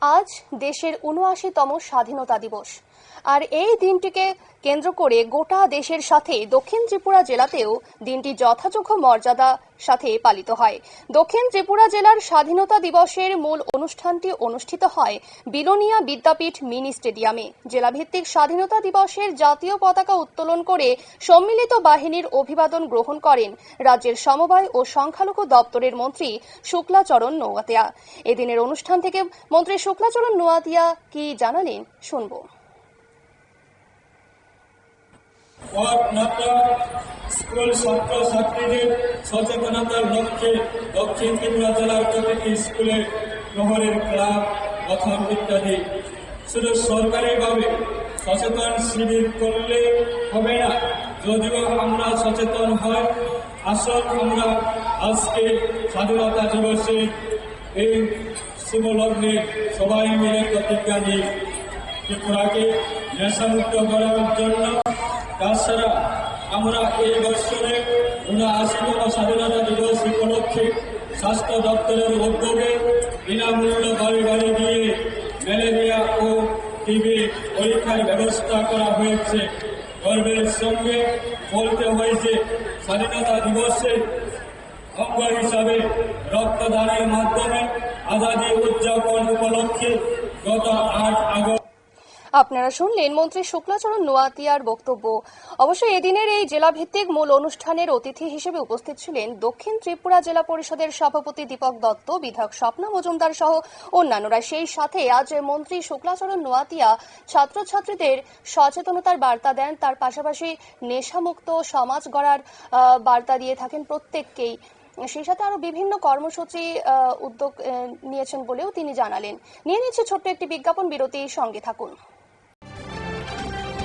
আজ দেশের উনআশিতম স্বাধীনতা দিবস। আর এই দিনটিকে কেন্দ্র করে গোটা দেশের সাথে দক্ষিণ ত্রিপুরা জেলাতেও দিনটি যথাযোগ্য মর্যাদা সাথে পালিত হয়। দক্ষিণ ত্রিপুরা জেলার স্বাধীনতা দিবসের মূল অনুষ্ঠানটি অনুষ্ঠিত হয় বিলোনিয়া বিদ্যাপীঠ মিনি স্টেডিয়ামে। জেলাভিত্তিক স্বাধীনতা দিবসের জাতীয় পতাকা উত্তোলন করে সম্মিলিত বাহিনীর অভিবাদন গ্রহণ করেন রাজ্যের সমবায় ও সংখ্যালঘু দপ্তরের মন্ত্রী শুক্লাচরণ নোয়াতিয়া। এদিনের অনুষ্ঠান থেকে মন্ত্রী শুক্লাচরণ নোয়াতিয়া কি জানালেন, শুনব। স্কুল ছাত্র ছাত্রীদের সচেতনতার লক্ষ্যে দক্ষিণ ত্রিপুরা জেলার প্রতিটি স্কুলে প্রহরের ক্লাব, গঠন ইত্যাদি। শুধু সরকারিভাবে সচেতন শিবির করলে হবে না, যদিও আমরা সচেতন হয় আসল আমরা আজকে স্বাধীনতা দিবসে এই শুভলগ্নে সবাই মিলে প্রতিজ্ঞা নিই। ত্রিপুরাকে নেশামুক্ত করার জন্য তাছাড়া আমরা এই বছরে উনআশিতম স্বাধীনতা দিবস উপলক্ষে স্বাস্থ্য দপ্তরের উদ্যোগে বিনামূল্য বাড়ি বাড়ি গিয়ে ম্যালেরিয়া ও টিবি পরীক্ষার ব্যবস্থা করা হয়েছে। গর্বের সঙ্গে বলতে হয়েছে স্বাধীনতা দিবসে অঙ্গ হিসাবে রক্তদানের মাধ্যমে আজাদী উদযাপন উপলক্ষে গত আট আগস্ট আপনারা শুনলেন মন্ত্রী শুক্লাচরণ নোয়াতিয়ার বক্তব্য। অবশ্য এদিনের এই জেলাভিত্তিক মূল অনুষ্ঠানের অতিথি হিসেবে উপস্থিত ছিলেন দক্ষিণ ত্রিপুরা জেলা পরিষদের সভাপতি দীপক দত্ত, বিধায়ক স্বপ্না মজুমদার সহ অন্যান্যরা। সেই সাথে আজ মন্ত্রী শুক্লাচরণ নোয়াতিয়া ছাত্রছাত্রীদের সচেতনতার বার্তা দেন। তার পাশাপাশি নেশামুক্ত সমাজ গড়ার বার্তা দিয়ে থাকেন প্রত্যেককেই। সেই সাথে আরও বিভিন্ন কর্মসূচি উদ্যোগ নিয়েছেন বলেও তিনি জানালেন। নিয়ে নিচ্ছে ছোট্ট একটি বিজ্ঞাপন। বিরতি সঙ্গে থাকুন।